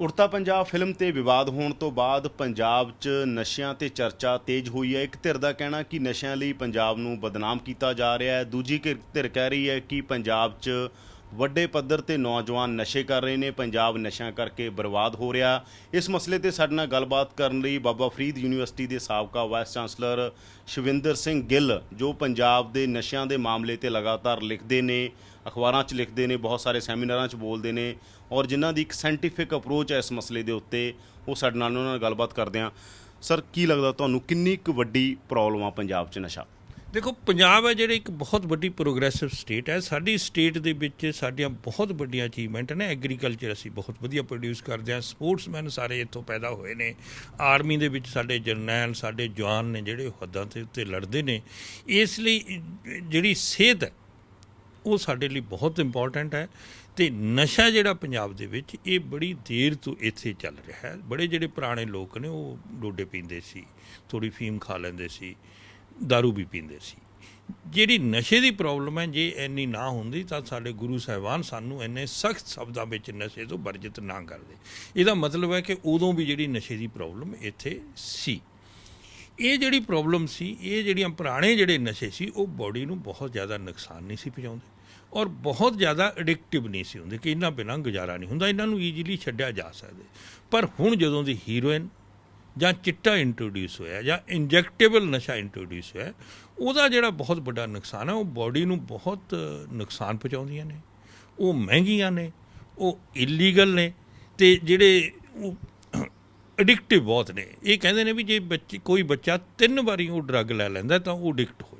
Udta Punjab film ਤੇ ਵਿਵਾਦ ਹੋਣ ਤੋਂ ਬਾਅਦ ਪੰਜਾਬ 'ਚ ਨਸ਼ਿਆਂ ਤੇ ਚਰਚਾ ਤੇਜ਼ ਹੋਈ ਹੈ। ਇੱਕ ਧਿਰ ਦਾ ਕਹਿਣਾ ਕਿ ਨਸ਼ਿਆਂ ਲਈ ਪੰਜਾਬ ਨੂੰ ਬਦਨਾਮ ਕੀਤਾ ਜਾ ਰਿਹਾ ਹੈ। ਦੂਜੀ ਧਿਰ- ਧਿਰ ਕਹਿ ਰਹੀ ਹੈ ਕਿ ਪੰਜਾਬ 'ਚ ਵੱਡੇ ਪੱਧਰ ਤੇ ਨੌਜਵਾਨ ਨਸ਼ੇ ਕਰ ਰਹੇ ਨੇ। ਪੰਜਾਬ ਨਸ਼ਿਆਂ ਕਰਕੇ ਬਰਬਾਦ ਹੋ ਰਿਹਾ। ਇਸ ਮਸਲੇ ਤੇ ਸਾਡੇ ਨਾਲ ਗੱਲਬਾਤ ਕਰਨ ਲਈ ਬਾਬਾ ਫਰੀਦ ਯੂਨੀਵਰਸਿਟੀ ਦੇ ਸਾਬਕਾ ਵਾਈਸ ਚਾਂਸਲਰ ਸ਼ਿਵਿੰਦਰ ਸਿੰਘ ਗਿੱਲ, ਜੋ ਪੰਜਾਬ ਦੇ ਨਸ਼ਿਆਂ ਦੇ ਮਾਮਲੇ ਤੇ ਲਗਾਤਾਰ ਲਿਖਦੇ ਨੇ, ਅਖਬਾਰਾਂ 'ਚ ਲਿਖਦੇ ਨੇ, ਬਹੁਤ ਸਾਰੇ ਸੈਮੀਨਾਰਾਂ 'ਚ ਬੋਲਦੇ ਨੇ। ਔਰ ਜਿਨ੍ਹਾਂ ਦੀ ਇੱਕ ਸਾਇੰਟੀਫਿਕ ਅਪਰੋਚ ਹੈ ਇਸ ਮਸਲੇ ਦੇ ਉੱਤੇ, ਉਹ ਸਾਡੇ ਨਾਲ ਉਹਨਾਂ ਨਾਲ ਗੱਲਬਾਤ ਕਰਦੇ ਆ ਸਰ ਕੀ ਲੱਗਦਾ ਤੁਹਾਨੂੰ ਕਿੰਨੀ ਕੁ ਵੱਡੀ ਪ੍ਰੋਬਲਮ ਆ ਪੰਜਾਬ 'ਚ ਨਸ਼ਾ? ਦੇਖੋ, ਪੰਜਾਬ ਹੈ ਜਿਹੜੇ ਇੱਕ ਬਹੁਤ ਵੱਡੀ ਪ੍ਰੋਗਰੈਸਿਵ ਸਟੇਟ ਹੈ। ਸਾਡੀ ਸਟੇਟ ਦੇ ਵਿੱਚ ਸਾਡੀਆਂ ਬਹੁਤ ਵੱਡੀਆਂ ਅਚੀਵਮੈਂਟ ਨੇ। ਐਗਰੀਕਲਚਰ ਅਸੀਂ ਬਹੁਤ ਵਧੀਆ ਪ੍ਰੋਡਿਊਸ ਕਰਦੇ ਹਾਂ। ਸਪੋਰਟਸਮੈਨ ਸਾਰੇ ਇੱਥੋਂ ਪੈਦਾ ਹੋਏ ਨੇ। ਆਰਮੀ ਦੇ ਵਿੱਚ ਸਾਡੇ ਜਰਨੈਲ, ਸਾਡੇ ਜਵਾਨ ਨੇ ਜਿਹੜੇ ਹੱਦਾਂ ਤੇ ਉੱਤੇ ਲੜਦੇ ਨੇ। ਇਸ ਲਈ ਜਿਹੜੀ ਸਿਹਤ ਹੈ, ਉਹ ਸਾਡੇ ਲਈ ਬਹੁਤ ਇੰਪੋਰਟੈਂਟ ਹੈ। ਤੇ ਨਸ਼ਾ ਜਿਹੜਾ ਪੰਜਾਬ ਦੇ ਵਿੱਚ ਇਹ ਬੜੀ ਦੇਰ ਤੋਂ ਇੱਥੇ ਚੱਲ ਰਿਹਾ ਹੈ। ਬੜੇ ਜਿਹੜੇ ਪੁਰਾਣੇ ਲੋਕ ਨੇ, ਉਹ ਡੋਡੇ ਪੀਂਦੇ ਸੀ ਥੋੜੀ ਫੀਮ ਖਾ ਲੈਂਦੇ ਸੀ, दारू ਵੀ ਪੀਂਦੇ ਸੀ। ਜਿਹੜੀ ਨਸ਼ੇ ਦੀ ਪ੍ਰੋਬਲਮ ਹੈ, ਜੇ ਇੰਨੀ ਨਾ ਹੁੰਦੀ ਤਾਂ ਸਾਡੇ ਗੁਰੂ ਸਾਹਿਬਾਨ ਸਾਨੂੰ ਇੰਨੇ ਸਖਤ ਸ਼ਬਦਾਂ ਵਿੱਚ ਨਸ਼ੇ ਤੋਂ ਵਰਜਿਤ ਨਾ ਕਰਦੇ। ਇਹਦਾ ਮਤਲਬ ਹੈ ਕਿ ਉਦੋਂ ਵੀ ਜਿਹੜੀ ਨਸ਼ੇ ਦੀ ਪ੍ਰੋਬਲਮ ਇੱਥੇ ਸੀ। ਇਹ ਜਿਹੜੀ ਪ੍ਰੋਬਲਮ ਸੀ, ਇਹ ਜਿਹੜੀਆਂ ਪੁਰਾਣੇ ਜਿਹੜੇ ਨਸ਼ੇ ਸੀ, ਉਹ ਬਾਡੀ ਨੂੰ ਬਹੁਤ ਜ਼ਿਆਦਾ ਨੁਕਸਾਨ ਨਹੀਂ ਸੀ ਪਹੁੰਚਾਉਂਦੇ। ਔਰ ਬਹੁਤ ਜ਼ਿਆਦਾ ਐਡਿਕਟਿਵ ਨਹੀਂ ਸੀ ਹੁੰਦੇ, ਕਿ ਇਹਨਾਂ ਬਿਨਾਂ ਗੁਜ਼ਾਰਾ ਨਹੀਂ ਹੁੰਦਾ, ਇਹਨਾਂ ਨੂੰ ਈਜ਼ੀਲੀ ਛੱਡਿਆ ਜਾ ਸਕਦਾ ਪਰ ਹੁਣ ਜਦੋਂ ਦੀ ਹੀਰੋਇਨ ਜਾਂ ਚਿੱਟਾ ਇੰਟਰੋਡਿਊਸ ਹੋਇਆ, ਜਾਂ ਇੰਜੈਕਟੇਬਲ ਨਸ਼ਾ ਇੰਟਰੋਡਿਊਸ ਹੋਇਆ, ਉਹਦਾ ਜਿਹੜਾ ਬਹੁਤ ਵੱਡਾ ਨੁਕਸਾਨ ਹੈ, ਉਹ ਬਾਡੀ ਨੂੰ ਬਹੁਤ ਨੁਕਸਾਨ ਪਹੁੰਚਾਉਂਦੀਆਂ ਨੇ। ਉਹ ਮਹਿੰਗੀਆਂ ਨੇ, ਉਹ ਇਲੀਗਲ ਨੇ, ਤੇ ਜਿਹੜੇ ਉਹ ਐਡਿਕਟਿਵ ਬਹੁਤ ਨੇ। ਇਹ ਕਹਿੰਦੇ ਨੇ ਵੀ ਜੇ ਬੱਚੇ, ਕੋਈ ਬੱਚਾ ਤਿੰਨ ਵਾਰੀ ਉਹ ਡਰੱਗ ਲੈ ਲੈਂਦਾ ਤਾਂ ਉਹ ਐਡਿਕਟ ਹੋ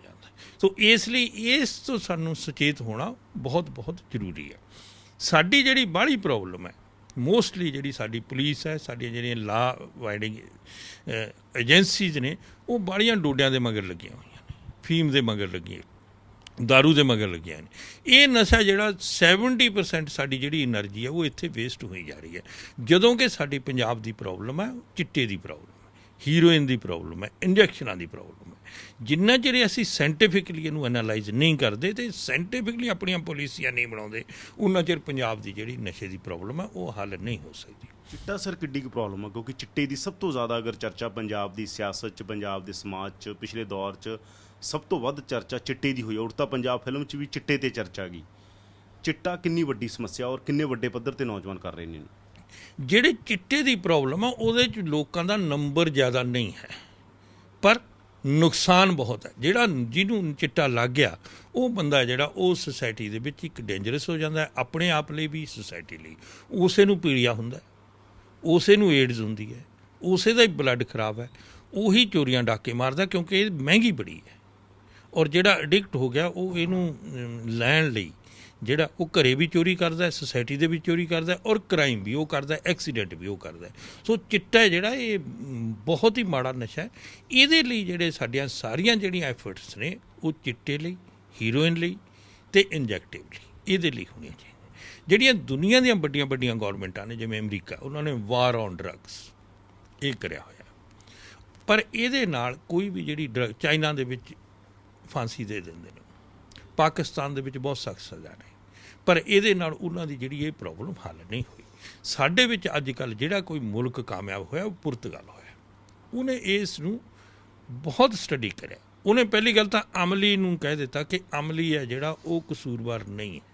ਸੋ ਇਸ ਲਈ ਇਸ ਤੋਂ ਸਾਨੂੰ ਸੁਚੇਤ ਹੋਣਾ ਬਹੁਤ ਬਹੁਤ ਜ਼ਰੂਰੀ ਹੈ ਸਾਡੀ ਜਿਹੜੀ ਬਾਹਲੀ ਪ੍ਰੋਬਲਮ ਹੈ, ਮੋਸਟਲੀ ਜਿਹੜੀ ਸਾਡੀ ਪੁਲਿਸ ਹੈ, ਸਾਡੀਆਂ ਜਿਹੜੀਆਂ ਲਾ ਵਾਈਡਿੰਗ ਏਜੰਸੀਜ਼ ਨੇ, ਉਹ ਬਾੜੀਆਂ ਡੋਡਿਆਂ ਦੇ ਮਗਰ ਲੱਗੀਆਂ ਹੋਈਆਂ ਨੇ, ਫੀਮ ਦੇ ਮਗਰ ਲੱਗੀਆਂ, ਦਾਰੂ ਦੇ ਮਗਰ ਲੱਗੀਆਂ ਨੇ। ਇਹ ਨਸ਼ਾ ਜਿਹੜਾ 70% ਸਾਡੀ ਜਿਹੜੀ એનર્ਜੀ ਹੈ, ਉਹ ਇੱਥੇ ਵੇਸਟ ਹੋਈ ਜਾ ਰਹੀ ਹੈ। ਜਦੋਂ ਕਿ ਸਾਡੀ ਪੰਜਾਬ ਦੀ ਪ੍ਰੋਬਲਮ ਹੈ, ਚਿੱਟੇ ਦੀ ਪ੍ਰੋਬਲਮ ਹੈ, ਹੀਰੋਇਨ ਦੀ ਪ੍ਰੋਬਲਮ ਹੈ, ਇੰਜੈਕਸ਼ਨਾਂ ਦੀ ਪ੍ਰੋਬਲਮ ਜਿੰਨਾ ਚਿਰ ਅਸੀਂ ਸਾਇੰਟੀਫਿਕਲੀ ਇਹਨੂੰ ਐਨਾਲਾਈਜ਼ ਨਹੀਂ ਕਰਦੇ ਤੇ ਸਾਇੰਟੀਫਿਕਲੀ ਆਪਣੀਆਂ ਪਾਲਿਸੀਆਂ ਨਹੀਂ ਬਣਾਉਂਦੇ ਉਹਨਾਂ ਚਿਰ ਪੰਜਾਬ ਦੀ ਜਿਹੜੀ ਨਸ਼ੇ ਦੀ ਪ੍ਰੋਬਲਮ ਹੈ ਉਹ ਹੱਲ ਨਹੀਂ ਹੋ ਸਕਦੀ। ਚਿੱਟਾ ਸਰ ਕਿੱਡੀ ਕੁ ਪ੍ਰੋਬਲਮ ਆ ਕਿਉਂਕਿ ਚਿੱਟੇ ਦੀ ਸਭ ਤੋਂ ਜ਼ਿਆਦਾ ਅਗਰ ਚਰਚਾ ਪੰਜਾਬ ਦੀ ਸਿਆਸਤ 'ਚ ਪੰਜਾਬ ਦੇ ਸਮਾਜ 'ਚ ਪਿਛਲੇ ਦੌਰ 'ਚ ਸਭ ਤੋਂ ਵੱਧ ਚਰਚਾ ਚਿੱਟੇ ਦੀ ਹੋਈ ਉੜਤਾ ਪੰਜਾਬ ਫਿਲਮ 'ਚ ਵੀ ਚਿੱਟੇ ਤੇ ਚਰਚਾ ਗਈ। ਚਿੱਟਾ ਕਿੰਨੀ ਵੱਡੀ ਸਮੱਸਿਆ ਔਰ ਕਿੰਨੇ ਵੱਡੇ ਪੱਧਰ ਤੇ ਨੌਜਵਾਨ ਕਰ ਰਹੇ ਨੇ? ਜਿਹੜੇ ਚਿੱਟੇ ਦੀ ਪ੍ਰੋਬਲਮ ਆ ਉਹਦੇ ਚ ਲੋਕਾਂ ਦਾ ਨੰਬਰ ਜ਼ਿਆਦਾ ਨਹੀਂ ਹੈ। ਪਰ ਨੁਕਸਾਨ ਬਹੁਤ ਹੈ। ਜਿਹੜਾ ਜਿਹਨੂੰ ਚਿੱਟਾ ਲੱਗ ਗਿਆ, ਉਹ ਬੰਦਾ ਜਿਹੜਾ, ਉਹ ਸੁਸਾਇਟੀ ਦੇ ਵਿੱਚ ਇੱਕ ਡੇਂਜਰਸ ਹੋ ਜਾਂਦਾ ਹੈ। ਆਪਣੇ ਆਪ ਲਈ ਵੀ ਸੁਸਾਇਟੀ ਲਈ। ਉਸੇ ਨੂੰ ਪੀੜਿਆ ਹੁੰਦਾ ਉਸੇ ਨੂੰ ਏਡਜ਼ ਹੁੰਦੀ ਹੈ। ਉਸੇ ਦਾ ਹੀ ਬਲੱਡ ਖਰਾਬ ਹੈ। ਉਹੀ ਚੋਰੀਆਂ ਡਾਕੇ ਮਾਰਦਾ ਕਿਉਂਕਿ ਇਹ ਮਹਿੰਗੀ ਬੜੀ ਹੈ। ਔਰ ਜਿਹੜਾ ਐਡਿਕਟ ਹੋ ਗਿਆ, ਉਹ ਇਹਨੂੰ ਲੈਣ ਲਈ ਜਿਹੜਾ ਉਹ ਘਰੇ ਵੀ ਚੋਰੀ ਕਰਦਾ ਹੈ ਸੋਸਾਇਟੀ ਦੇ ਵੀ ਚੋਰੀ ਕਰਦਾ ਔਰ ਕ੍ਰਾਈਮ ਵੀ ਉਹ ਕਰਦਾ ਐਕਸੀਡੈਂਟ ਵੀ ਉਹ ਕਰਦਾ ਸੋ ਚਿੱਟਾ ਹੈ ਜਿਹੜਾ ਇਹ ਬਹੁਤ ਹੀ ਮਾੜਾ ਨਸ਼ਾ ਹੈ। ਇਹਦੇ ਲਈ ਜਿਹੜੇ ਸਾਡੀਆਂ ਸਾਰੀਆਂ ਜਿਹੜੀਆਂ ਐਫਰਟਸ ਨੇ, ਉਹ ਚਿੱਟੇ ਲਈ ਹੀਰੋਇਨ ਲਈ ਤੇ ਇੰਜੈਕਟਿਵ ਲਈ, ਇਹਦੇ ਲਈ ਹੋਣੀਆਂ ਚਾਹੀਦੀਆਂ। ਜਿਹੜੀਆਂ ਦੁਨੀਆ ਦੀਆਂ ਵੱਡੀਆਂ ਵੱਡੀਆਂ ਗਵਰਨਮੈਂਟਾਂ ਨੇ, ਜਿਵੇਂ ਅਮਰੀਕਾ, ਉਹਨਾਂ ਨੇ ਵਾਰ ਔਨ ਡਰੱਗਸ ਇਹ ਕਰਿਆ ਹੋਇਆ। ਪਰ ਇਹਦੇ ਨਾਲ ਕੋਈ ਵੀ ਜਿਹੜੀ ਡਰਗ ਚਾਈਨਾ ਦੇ ਵਿੱਚ ਫਾਂਸੀ ਦੇ ਦਿੰਦੇ ਨੇ। ਪਾਕਿਸਤਾਨ ਦੇ ਵਿੱਚ ਬਹੁਤ ਸਖਤ ਸਜ਼ਾ ਨੇ ਪਰ ਇਹਦੇ ਨਾਲ ਉਹਨਾਂ ਦੀ ਜਿਹੜੀ ਇਹ ਪ੍ਰੋਬਲਮ ਹੱਲ ਨਹੀਂ ਹੋਈ। ਸਾਡੇ ਵਿੱਚ ਅੱਜ ਕੱਲ ਜਿਹੜਾ ਕੋਈ ਮੁਲਕ ਕਾਮਯਾਬ ਹੋਇਆ, ਉਹ ਪੁਰਤਗਾਲ ਹੋਇਆ। ਉਹਨੇ ਇਸ ਨੂੰ ਬਹੁਤ ਸਟੱਡੀ ਕਰਿਆ। ਉਹਨੇ ਪਹਿਲੀ ਗੱਲ ਤਾਂ ਅਮਲੀ ਨੂੰ ਕਹਿ ਦਿੱਤਾ ਕਿ ਅਮਲੀ ਹੈ ਜਿਹੜਾ, ਉਹ ਕਸੂਰਵਾਰ ਨਹੀਂ ਹੈ।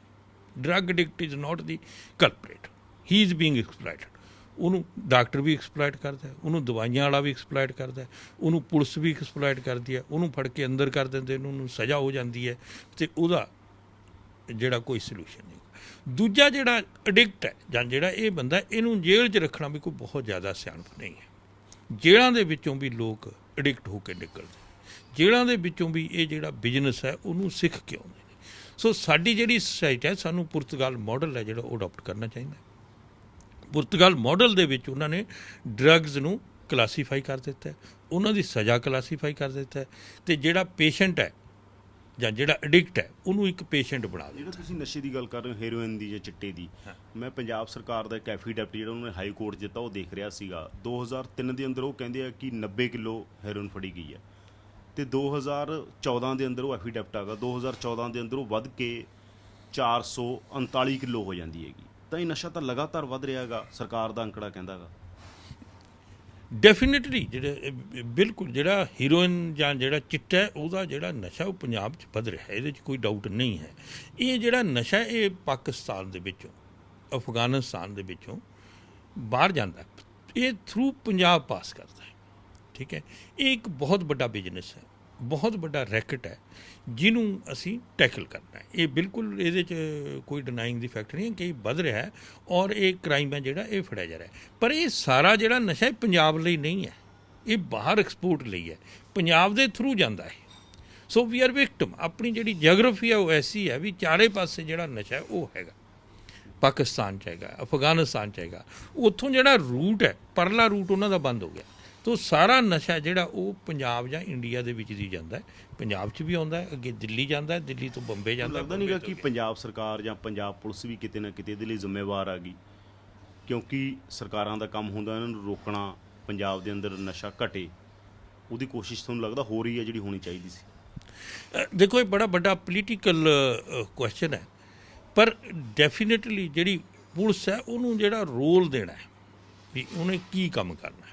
Drug addict is not the culprit he is being exploited ਉਹਨੂੰ ਡਾਕਟਰ ਵੀ ਐਕਸਪਲੋਇਟ ਕਰਦਾ ਹੈ, ਉਹਨੂੰ ਦਵਾਈਆਂ ਵਾਲਾ ਵੀ ਐਕਸਪਲੋਇਟ ਕਰਦਾ ਹੈ, ਉਹਨੂੰ ਪੁਲਿਸ ਵੀ ਐਕਸਪਲੋਇਟ ਕਰਦੀ ਹੈ, ਉਹਨੂੰ ਫੜ ਕੇ ਅੰਦਰ ਕਰ ਦਿੰਦੇ ਨੇ, ਉਹਨੂੰ ਸਜ਼ਾ ਹੋ ਜਾਂਦੀ ਹੈ ਤੇ ਉਹਦਾ ਜਿਹੜਾ ਕੋਈ ਸੋਲੂਸ਼ਨ ਨਹੀਂ ਦੂਜਾ ਜਿਹੜਾ ਐਡਿਕਟ ਹੈ ਜਾਂ ਜਿਹੜਾ ਇਹ ਬੰਦਾ ਇਹਨੂੰ ਜੇਲ੍ਹ 'ਚ ਰੱਖਣਾ ਵੀ ਕੋਈ ਬਹੁਤ ਜ਼ਿਆਦਾ ਸਿਆਣਪ ਨਹੀਂ ਹੈ। ਜੇਲ੍ਹਾਂ ਦੇ ਵਿੱਚੋਂ ਵੀ ਲੋਕ ਐਡਿਕਟ ਹੋ ਕੇ ਨਿਕਲਦੇ ਜੇਲ੍ਹਾਂ ਦੇ ਵਿੱਚੋਂ ਵੀ ਇਹ ਜਿਹੜਾ ਬਿਜ਼ਨਸ ਹੈ, ਉਹਨੂੰ ਸਿੱਖ ਕੇ ਆਉਂਦੇ ਨੇ। ਸੋ ਸਾਡੀ ਜਿਹੜੀ ਸੋਸਾਇਟੀ ਹੈ, ਸਾਨੂੰ ਪੁਰਤਗਾਲ ਮਾਡਲ ਹੈ ਜਿਹੜਾ ਉਹ ਅਡਾਪਟ ਕਰਨਾ ਚਾਹੀਦਾ ਪੁਰਤਗਾਲ ਮਾਡਲ ਦੇ ਵਿੱਚ ਉਹਨਾਂ ਨੇ ਡਰੱਗਸ ਨੂੰ ਕਲਾਸੀਫਾਈ ਕਰ ਦਿੱਤਾ ਹੈ। ਉਹਨਾਂ ਦੀ ਸਜ਼ਾ ਕਲਾਸੀਫਾਈ ਕਰ ਦਿੱਤਾ ਹੈ। ਤੇ ਜਿਹੜਾ ਪੇਸ਼ੈਂਟ ਹੈ ਜਾਂ ਜਿਹੜਾ ਐਡਿਕਟ ਹੈ ਉਹਨੂੰ ਇੱਕ ਪੇਸ਼ੈਂਟ ਬਣਾ ਦਿੱਤਾ ਜਿਹੜਾ ਤੁਸੀਂ ਨਸ਼ੇ ਦੀ ਗੱਲ ਕਰ ਰਹੇ ਹੋ ਹੈਰੋਇਨ ਦੀ ਜਾਂ ਚਿੱਟੇ ਦੀ ਮੈਂ ਪੰਜਾਬ ਸਰਕਾਰ ਦਾ ਇੱਕ ਐਫੀਡੈਵਿਟ ਜਿਹੜਾ ਉਹਨਾਂ ਨੇ ਹਾਈ ਕੋਰਟ ਦਿੱਤਾ ਉਹ ਦੇਖ ਰਿਹਾ ਸੀਗਾ। 2003 ਦੇ ਅੰਦਰ ਉਹ ਕਹਿੰਦੇ ਆ ਕਿ 90 ਕਿਲੋ ਹੈਰੋਇਨ ਫੜੀ ਗਈ ਹੈ। ਤੇ 2014 ਦੇ ਅੰਦਰ ਉਹ ਐਫੀਡੈਵਿਟ ਆਗਾ 2014 ਦੇ ਅੰਦਰ ਉਹ ਵੱਧ ਕੇ 439 ਕਿਲੋ ਹੋ ਜਾਂਦੀ ਹੈਗੀ। ਤਾਂ ਇਹ ਨਸ਼ਾ ਤਾਂ ਲਗਾਤਾਰ ਵੱਧ ਰਿਹਾ ਹੈਗਾ, ਸਰਕਾਰ ਦਾ ਅੰਕੜਾ ਕਹਿੰਦਾ ਹੈਗਾ ਡੈਫੀਨਿਟਲੀ ਜਿਹੜੇ ਬਿਲਕੁਲ ਜਿਹੜਾ ਹੀਰੋਇਨ ਜਾਂ ਜਿਹੜਾ ਚਿੱਟਾ ਉਹਦਾ ਜਿਹੜਾ ਨਸ਼ਾ ਉਹ ਪੰਜਾਬ 'ਚ ਵੱਧ ਰਿਹਾ ਇਹਦੇ 'ਚ ਕੋਈ ਡਾਊਟ ਨਹੀਂ ਹੈ। ਇਹ ਜਿਹੜਾ ਨਸ਼ਾ ਇਹ ਪਾਕਿਸਤਾਨ ਦੇ ਵਿੱਚੋਂ, ਅਫਗਾਨਿਸਤਾਨ ਦੇ ਵਿੱਚੋਂ ਬਾਹਰ ਜਾਂਦਾ ਇਹ ਥਰੂ ਪੰਜਾਬ ਪਾਸ ਕਰਦਾ ਹੈ। ਠੀਕ ਹੈ? ਇਹ ਇੱਕ ਬਹੁਤ ਵੱਡਾ ਬਿਜ਼ਨਸ ਹੈ। ਬਹੁਤ ਵੱਡਾ ਰੈਕਟ ਹੈ, ਜਿਹਨੂੰ ਅਸੀਂ ਟੈਕਲ ਕਰਨਾ ਹੈ। ਇਹ ਬਿਲਕੁਲ ਇਹਦੇ 'ਚ ਕੋਈ ਡਿਨਾਈਂਗ ਦੀ ਫੈਕਟ ਨਹੀਂ ਹੈ ਕਿ ਇਹ ਵੱਧ ਰਿਹਾ ਹੈ ਔਰ ਇਹ ਕ੍ਰਾਈਮ ਹੈ ਜਿਹੜਾ ਇਹ ਫੜਿਆ ਜਾ ਰਿਹਾ ਪਰ ਇਹ ਸਾਰਾ ਜਿਹੜਾ ਨਸ਼ਾ ਹੈ ਪੰਜਾਬ ਲਈ ਨਹੀਂ ਹੈ, ਇਹ ਬਾਹਰ ਐਕਸਪੋਰਟ ਲਈ ਹੈ। ਪੰਜਾਬ ਦੇ ਥਰੂ ਜਾਂਦਾ ਹੈ। ਸੋ ਵੀ ਆਰ ਵਿਕਟਮ ਆਪਣੀ ਜਿਹੜੀ ਜੀਓਗ੍ਰਾਫੀ ਹੈ ਉਹ ਐਸੀ ਹੈ ਵੀ ਚਾਰੇ ਪਾਸੇ ਜਿਹੜਾ ਨਸ਼ਾ ਹੈ ਉਹ ਹੈਗਾ। ਪਾਕਿਸਤਾਨ ਚ ਹੈਗਾ, ਅਫਗਾਨਿਸਤਾਨ ਚ ਹੈਗਾ। ਉੱਥੋਂ ਜਿਹੜਾ ਰੂਟ ਹੈ, ਪਰਲਾ ਰੂਟ ਉਹਨਾਂ ਦਾ ਬੰਦ ਹੋ ਗਿਆ। ਤੋ ਸਾਰਾ ਨਸ਼ਾ ਜਿਹੜਾ ਉਹ ਪੰਜਾਬ ਜਾਂ ਇੰਡੀਆ ਦੇ ਵਿੱਚ ਦੀ ਜਾਂਦਾ ਹੈ। ਪੰਜਾਬ 'ਚ ਵੀ ਆਉਂਦਾ ਹੈ ਅੱਗੇ ਦਿੱਲੀ ਜਾਂਦਾ ਹੈ ਦਿੱਲੀ ਤੋਂ ਬੰਬੇ ਜਾਂਦਾ ਹੈ, ਲੱਗਦਾ ਨਹੀਂਗਾ ਕਿ ਪੰਜਾਬ ਸਰਕਾਰ ਜਾਂ ਪੰਜਾਬ ਪੁਲਿਸ ਵੀ ਕਿਤੇ ਨਾ ਕਿਤੇ ਇਹਦੇ ਲਈ ਜ਼ਿੰਮੇਵਾਰ ਆ ਗਈ। ਕਿਉਂਕਿ ਸਰਕਾਰਾਂ ਦਾ ਕੰਮ ਹੁੰਦਾ ਇਹਨਾਂ ਨੂੰ ਰੋਕਣਾ ਪੰਜਾਬ ਦੇ ਅੰਦਰ ਨਸ਼ਾ ਘਟੇ ਉਹਦੀ ਕੋਸ਼ਿਸ਼ ਤੁਹਾਨੂੰ ਲੱਗਦਾ ਹੋ ਰਹੀ ਹੈ ਜਿਹੜੀ ਹੋਣੀ ਚਾਹੀਦੀ ਸੀ? ਦੇਖੋ ਇਹ ਬੜਾ ਵੱਡਾ ਪੋਲੀਟੀਕਲ ਕੁਐਸਚਨ ਹੈ। ਪਰ ਡੈਫੀਨਿਟਲੀ ਜਿਹੜੀ ਪੁਲਿਸ ਹੈ ਉਹਨੂੰ ਜਿਹੜਾ ਰੋਲ ਦੇਣਾ ਹੈ ਵੀ ਉਹਨੇ ਕੀ ਕੰਮ ਕਰਨਾ ਹੈ।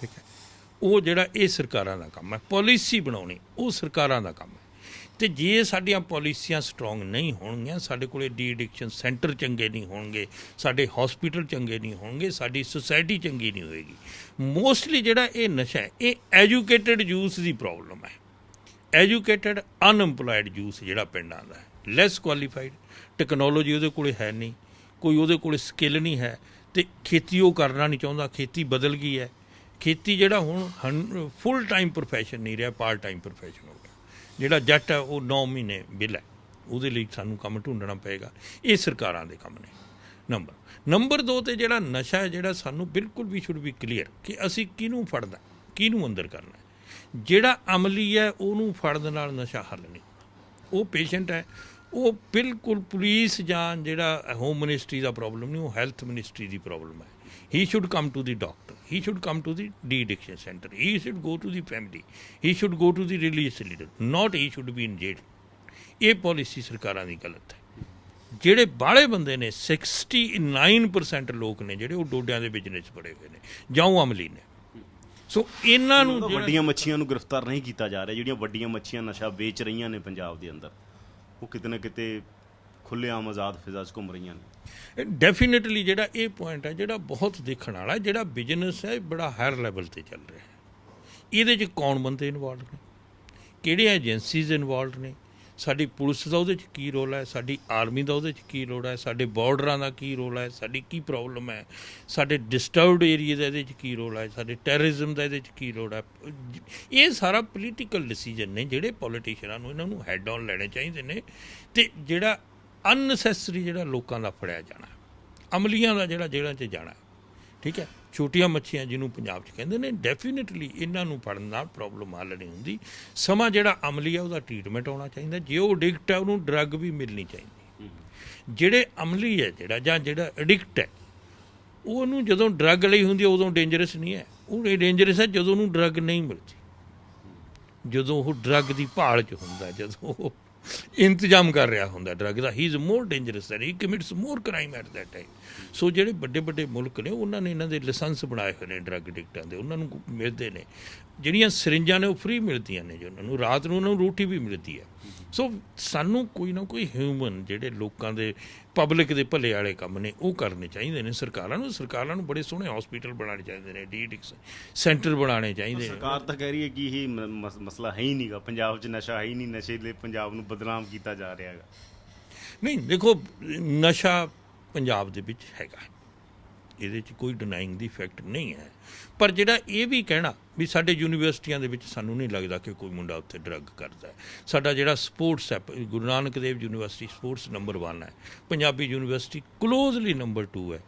ਠੀਕ ਹੈ। ਉਹ ਜਿਹੜਾ ਇਹ ਸਰਕਾਰਾਂ ਦਾ ਕੰਮ ਹੈ ਪਾਲਿਸੀ ਬਣਾਉਣੀ, ਉਹ ਸਰਕਾਰਾਂ ਦਾ ਕੰਮ ਹੈ। ਤੇ ਜੇ ਸਾਡੀਆਂ ਪਾਲਿਸੀਆਂ ਸਟਰੋਂਗ ਨਹੀਂ ਹੋਣਗੀਆਂ, ਸਾਡੇ ਕੋਲੇ ਡੀ ਐਡਿਕਸ਼ਨ ਸੈਂਟਰ ਚੰਗੇ ਨਹੀਂ ਹੋਣਗੇ, ਸਾਡੇ ਹਸਪੀਟਲ ਚੰਗੇ ਨਹੀਂ ਹੋਣਗੇ, ਸਾਡੀ ਸੁਸਾਇਟੀ ਚੰਗੀ ਨਹੀਂ ਹੋਏਗੀ। ਮੋਸਟਲੀ ਜਿਹੜਾ ਇਹ ਨਸ਼ਾ ਹੈ, ਇਹ ਐਜੂਕੇਟਿਡ ਯੂਥ ਦੀ ਪ੍ਰੋਬਲਮ ਹੈ। ਐਜੂਕੇਟਿਡ ਅਨਐਮਪਲੋਇਡ ਯੂਥ ਜਿਹੜਾ ਪਿੰਡਾਂ ਦਾ ਹੈ ਲੈਸ ਕੁਆਲੀਫਾਈਡ ਟੈਕਨੋਲੋਜੀ ਉਹਦੇ ਕੋਲੇ ਹੈ ਨਹੀਂ, ਕੋਈ ਉਹਦੇ ਕੋਲੇ ਸਕਿੱਲ ਨਹੀਂ ਹੈ, ਤੇ ਖੇਤੀ ਉਹ ਕਰਨਾ ਨਹੀਂ ਚਾਹੁੰਦਾ, ਖੇਤੀ ਬਦਲ ਗਈ ਹੈ। ਖੇਤੀ ਜਿਹੜਾ ਹੁਣ ਫੁੱਲ ਟਾਈਮ ਪ੍ਰੋਫੈਸ਼ਨ ਨਹੀਂ ਰਿਹਾ ਪਾਰਟ ਟਾਈਮ ਪ੍ਰੋਫੈਸ਼ਨ ਹੋ ਗਿਆ। ਜਿਹੜਾ ਜੱਟ ਹੈ, ਉਹ 9 ਮਹੀਨੇ ਬਿੱਲ ਹੈ। ਉਹਦੇ ਲਈ ਸਾਨੂੰ ਕੰਮ ਢੂੰਡਣਾ ਪਏਗਾ। ਇਹ ਸਰਕਾਰਾਂ ਦੇ ਕੰਮ ਨੇ। ਨੰਬਰ ਨੰਬਰ 2 ਤੇ ਜਿਹੜਾ ਨਸ਼ਾ ਹੈ, ਜਿਹੜਾ ਸਾਨੂੰ ਬਿਲਕੁਲ ਵੀ ਸ਼ੁੱਡ ਵੀ ਕਲੀਅਰ ਕਿ ਅਸੀਂ ਕਿਹਨੂੰ ਫੜਦਾ ਕਿਹਨੂੰ ਅੰਦਰ ਕਰਨਾ ਜਿਹੜਾ ਅਮਲੀ ਹੈ, ਉਹਨੂੰ ਫੜਨ ਨਾਲ ਨਸ਼ਾ ਹੱਲ ਨਹੀਂ ਉਹ ਪੇਸ਼ੈਂਟ ਹੈ, ਉਹ ਬਿਲਕੁਲ ਪੁਲਿਸ ਜਾਂ ਜਿਹੜਾ ਹੋਮ ਮਿਨਿਸਟਰੀ ਦਾ ਪ੍ਰੋਬਲਮ ਨਹੀਂ, ਉਹ ਹੈਲਥ ਮਿਨਿਸਟਰੀ ਦੀ ਪ੍ਰੋਬਲਮ ਹੈ। He should come to the doctor he should come to the de addiction centre he should go to the family he should go to the religious leader not he should be in jail ਇਹ policy ਸਰਕਾਰਾਂ ਦੀ ਗਲਤ ਹੈ ਜਿਹੜੇ ਬਾਹਲੇ ਬੰਦੇ ਨੇ 69% ਲੋਕ ਨੇ ਜਿਹੜੇ ਉਹ ਡੋਡਿਆਂ ਦੇ ਬਿਜ਼ਨਸ ਬੜੇ ਹੋਏ ਨੇ ਜਾਂ ਉਹ ਅਮਲੀ ਨੇ ਸੋ ਇਹਨਾਂ ਨੂੰ ਵੱਡੀਆਂ ਮੱਛੀਆਂ ਨੂੰ ਗ੍ਰਿਫਤਾਰ ਨਹੀਂ ਕੀਤਾ ਜਾ ਰਿਹਾ ਜਿਹੜੀਆਂ ਵੱਡੀਆਂ ਮੱਛੀਆਂ ਨਸ਼ਾ ਵੇਚ ਰਹੀਆਂ ਨੇ ਪੰਜਾਬ ਦੇ ਅੰਦਰ ਉਹ ਕਿਤੇ ਨਾ ਕਿਤੇ ਖੁੱਲ੍ਹੇਆਮ ਆਜ਼ਾਦ ਫਿਜ਼ਾ 'ਚ ਘੁੰਮ ਰਹੀਆਂ ਨੇ। ਡੈਫੀਨਿਟਲੀ ਜਿਹੜਾ ਇਹ ਪੁਆਇੰਟ ਹੈ ਜਿਹੜਾ ਬਹੁਤ ਦੇਖਣ ਵਾਲਾ, ਜਿਹੜਾ ਬਿਜ਼ਨਸ ਹੈ ਇਹ ਬੜਾ ਹਾਇਰ ਲੈਵਲ ਤੇ ਚੱਲ ਰਿਹਾ ਹੈ। ਇਹਦੇ 'ਚ ਕੌਣ ਬੰਦੇ ਇਨਵੋਲਡ ਨੇ? ਕਿਹੜੇ ਏਜੰਸੀਜ਼ ਇਨਵੋਲਡ ਨੇ? ਸਾਡੀ ਪੁਲਿਸ ਦਾ ਉਹਦੇ 'ਚ ਕੀ ਰੋਲ ਹੈ? ਸਾਡੀ ਆਰਮੀ ਦਾ ਉਹਦੇ 'ਚ ਕੀ ਰੋਲ ਹੈ? ਸਾਡੇ ਬਾਰਡਰਾਂ ਦਾ ਕੀ ਰੋਲ ਹੈ? ਸਾਡੀ ਕੀ ਪ੍ਰੋਬਲਮ ਹੈ? ਸਾਡੇ ਡਿਸਟਰਬਡ ਏਰੀਆ ਦਾ ਇਹਦੇ 'ਚ ਕੀ ਰੋਲ ਹੈ? ਸਾਡੇ ਟੈਰਰਿਜ਼ਮ ਦਾ ਇਹਦੇ 'ਚ ਕੀ ਰੋਲ ਹੈ? ਇਹ ਸਾਰਾ ਪੋਲੀਟੀਕਲ ਡਿਸੀਜਨ ਨੇ ਜਿਹੜੇ ਪੋਲੀਟੀਸ਼ੀਅਨਾਂ ਨੂੰ ਇਹਨਾਂ ਨੂੰ ਹੈਡ ਆਨ ਲੈਣੇ ਚਾਹੀਦੇ ਨੇ। ਤੇ ਜਿਹੜਾ ਅਨਨੈਸੈਸਰੀ ਜਿਹੜਾ ਲੋਕਾਂ ਦਾ ਫੜਿਆ ਜਾਣਾ ਅਮਲੀਆਂ ਦਾ ਜਿਹੜਾ ਜੇਲ੍ਹਾਂ 'ਚ ਜਾਣਾ ਠੀਕ ਹੈ? ਛੋਟੀਆਂ ਮੱਛੀਆਂ ਜਿਹਨੂੰ ਪੰਜਾਬ 'ਚ ਕਹਿੰਦੇ ਨੇ ਡੈਫੀਨਿਟਲੀ ਇਹਨਾਂ ਨੂੰ ਫੜਨ ਨਾਲ ਪ੍ਰੋਬਲਮ ਹੱਲ ਨਹੀਂ ਹੁੰਦੀ। ਸਮਾਂ ਜਿਹੜਾ ਅਮਲੀ ਆ ਉਹਦਾ ਟ੍ਰੀਟਮੈਂਟ ਹੋਣਾ ਚਾਹੀਦਾ। ਜੇ ਉਹ ਐਡਿਕਟ ਹੈ, ਉਹਨੂੰ ਡਰੱਗ ਵੀ ਮਿਲਣੀ ਚਾਹੀਦੀ। ਜਿਹੜੇ ਅਮਲੀ ਹੈ ਜਿਹੜਾ, ਜਾਂ ਜਿਹੜਾ ਐਡਿਕਟ ਹੈ, ਉਹਨੂੰ ਜਦੋਂ ਡਰੱਗ ਲਈ ਹੁੰਦੀ ਉਦੋਂ ਡੇਂਜਰਸ ਨਹੀਂ ਹੈ। ਉਹ ਡੇਂਜਰਸ ਹੈ ਜਦੋਂ ਉਹਨੂੰ ਡਰੱਗ ਨਹੀਂ ਮਿਲਦੀ। ਜਦੋਂ ਉਹ ਡਰੱਗ ਦੀ ਭਾਲ 'ਚ ਹੁੰਦਾ, ਜਦੋਂ ਉਹ ਇੰਤਜ਼ਾਮ ਕਰ ਰਿਹਾ ਹੁੰਦਾ drug the. He is more dangerous than he commits more crime at that time so ਜਿਹੜੇ ਵੱਡੇ ਵੱਡੇ ਮੁਲਕ ਨੇ, ਉਹਨਾਂ ਨੇ ਇਹਨਾਂ ਦੇ ਲਾਇਸੈਂਸ ਬਣਾਏ ਹੋਏ ਨੇ ਡਰੱਗ ਐਡਿਕਟਾਂ ਦੇ। ਉਹਨਾਂ ਨੂੰ ਮਿਲਦੇ ਨੇ। ਜਿਹੜੀਆਂ ਸਰਿੰਜਾਂ ਨੇ, ਉਹ ਫ੍ਰੀ ਮਿਲਦੀਆਂ ਨੇ ਜੀ ਉਹਨਾਂ ਨੂੰ। ਰਾਤ ਨੂੰ ਉਹਨਾਂ ਨੂੰ ਰੋਟੀ ਵੀ ਮਿਲਦੀ ਹੈ। ਸੋ ਸਾਨੂੰ ਕੋਈ ਨਾ ਕੋਈ ਹਿਊਮਨ ਜਿਹੜੇ ਲੋਕਾਂ ਦੇ ਪਬਲਿਕ ਦੇ ਭਲੇ ਵਾਲੇ ਕੰਮ ਨੇ ਉਹ ਕਰਨੇ ਚਾਹੀਦੇ ਨੇ ਸਰਕਾਰਾਂ ਨੂੰ ਸਰਕਾਰਾਂ ਨੂੰ ਬੜੇ ਸੋਹਣੇ ਹਸਪੀਟਲ ਬਣਾਉਣੇ ਚਾਹੀਦੇ ਨੇ ਡੀ ਐਡਿਕਸ਼ਨ ਸੈਂਟਰ ਬਣਾਉਣੇ ਚਾਹੀਦੇ ਨੇ। ਸਰਕਾਰ ਤਾਂ ਕਹਿ ਰਹੀ ਹੈ ਕਿ ਇਹ ਮਸਲਾ ਹੈ ਹੀ ਨਹੀਂਗਾ ਪੰਜਾਬ 'ਚ ਨਸ਼ਾ ਹੈ ਹੀ ਨਹੀਂ ਨਸ਼ੇ ਲਈ ਪੰਜਾਬ ਨੂੰ ਬਦਨਾਮ ਕੀਤਾ ਜਾ ਰਿਹਾ ਹੈਗਾ। ਨਹੀਂ ਦੇਖੋ ਨਸ਼ਾ ਪੰਜਾਬ ਦੇ ਵਿੱਚ ਹੈਗਾ। ਇਹਦੇ 'ਚ ਕੋਈ ਡਿਨਾਈਂਗ ਦੀ ਫੈਕਟ ਨਹੀਂ ਹੈ। ਪਰ ਜਿਹੜਾ ਇਹ ਵੀ ਕਹਿਣਾ ਵੀ ਸਾਡੇ ਯੂਨੀਵਰਸਿਟੀਆਂ ਦੇ ਵਿੱਚ ਸਾਨੂੰ ਨਹੀਂ ਲੱਗਦਾ ਕਿ ਕੋਈ ਮੁੰਡਾ ਉੱਥੇ ਡਰੱਗ ਕਰਦਾ ਹੈ। ਸਾਡਾ ਜਿਹੜਾ ਸਪੋਰਟਸ ਹੈ Guru Nanak Dev university sports number 1 ਹੈ। ਪੰਜਾਬੀ ਯੂਨੀਵਰਸਿਟੀ ਕਲੋਜ਼ਲੀ ਨੰਬਰ 2 ਹੈ।